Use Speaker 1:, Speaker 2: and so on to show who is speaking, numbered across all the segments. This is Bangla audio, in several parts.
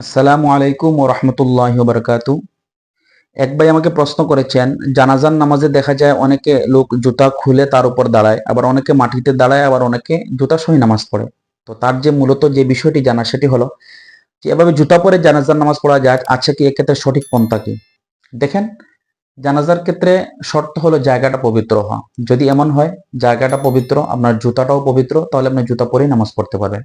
Speaker 1: আসসালামু আলাইকুম ও রহমতুল্লাহ বারকাতু। এক ভাই আমাকে প্রশ্ন করেছেন জানাজান নামাজে দেখা যায় অনেকে লোক জুতা খুলে তার উপর দাঁড়ায়, আবার অনেকে মাটিতে দাঁড়ায়, আবার অনেকে জুতা সহি নামাজ পড়ে। তো তার যে মূলত যে বিষয়টি জানা সেটি হলো, যে এভাবে জুতা পরে জানাজার নামাজ পড়া যায়, আছে কি এক্ষেত্রে সঠিক পন্থা কি? দেখেন, জানাজার ক্ষেত্রে শর্ত হলো জায়গাটা পবিত্র হওয়া। যদি এমন হয়, জায়গাটা পবিত্র, আপনার জুতাটাও পবিত্র, তাহলে আপনি জুতা পরেই নামাজ পড়তে পারবেন।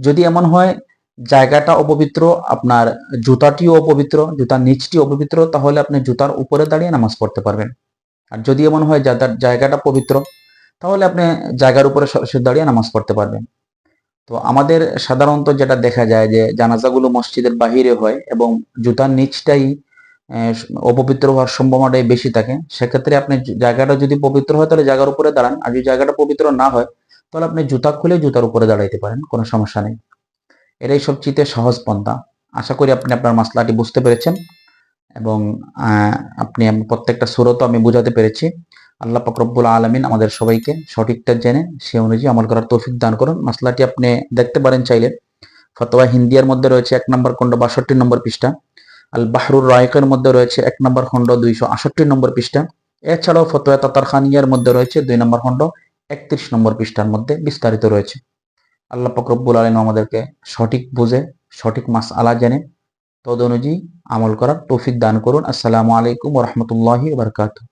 Speaker 1: যদি এমন হয় জায়গাটা অপবিত্র, আপনার জুতাটিও অপবিত্র, জুতার নিচটি অপবিত্র, তাহলে আপনি জুতার উপরে দাঁড়িয়ে নামাজ পড়তে পারবেন। আর যদি এমন হয় জায়গাটা পবিত্র, তাহলে আপনি জায়গার উপরে সরাসরি দাঁড়িয়ে নামাজ পড়তে পারবেন। তো আমাদের সাধারণত যেটা দেখা যায় যে জানাজাগুলো মসজিদের বাহিরে হয় এবং জুতার নিচটাই অপবিত্র হওয়ার সম্ভাবনাটাই বেশি থাকে, সেক্ষেত্রে আপনি জায়গাটা যদি পবিত্র হয়, তাহলে জায়গার উপরে দাঁড়ান। আর যদি জায়গাটা পবিত্র না হয়, তাহলে আপনি জুতা খুলে জুতার উপরে দাঁড়াইতে পারেন, কোনো সমস্যা নেই। এটাই সবচেয়ে সহজ পন্থা। আশা করি আপনি আপনার মাসলাটি বুঝতে পেরেছেন এবং আপনি প্রত্যেকটা সুরত আমি বুঝাতে পেরেছি। আল্লাহ ফকরবুল আলমিন আমাদের সবাইকে সঠিকটা জেনে, সে অনুযায়ী আমল করার তৌফিক দান করুন। মাসলাটি আপনি দেখতে পারেন চাইলে। ফতোয়া হিন্দিয়ার মধ্যে রয়েছে এক নম্বর খণ্ড বাষট্টি নম্বর পৃষ্ঠা। আল বাহরুর রায়কের মধ্যে রয়েছে এক নম্বর খণ্ড দুইশো আষট্টি নম্বর পৃষ্ঠা। এছাড়াও ফতোয়া তাতার খানিয়ার মধ্যে রয়েছে দুই নম্বর খণ্ড একত্রিশ নম্বর পৃষ্ঠার মধ্যে বিস্তারিত রয়েছে। আল্লাহ পকরব্বুল আলম আমাদেরকে সঠিক বুঝে, সঠিক মাস আলা জানে তদ অনুযায়ী আমল করার তৌফিক দান করুন। আসসালামু আলাইকুম রহমতুল্লাহি বারকাতুহ।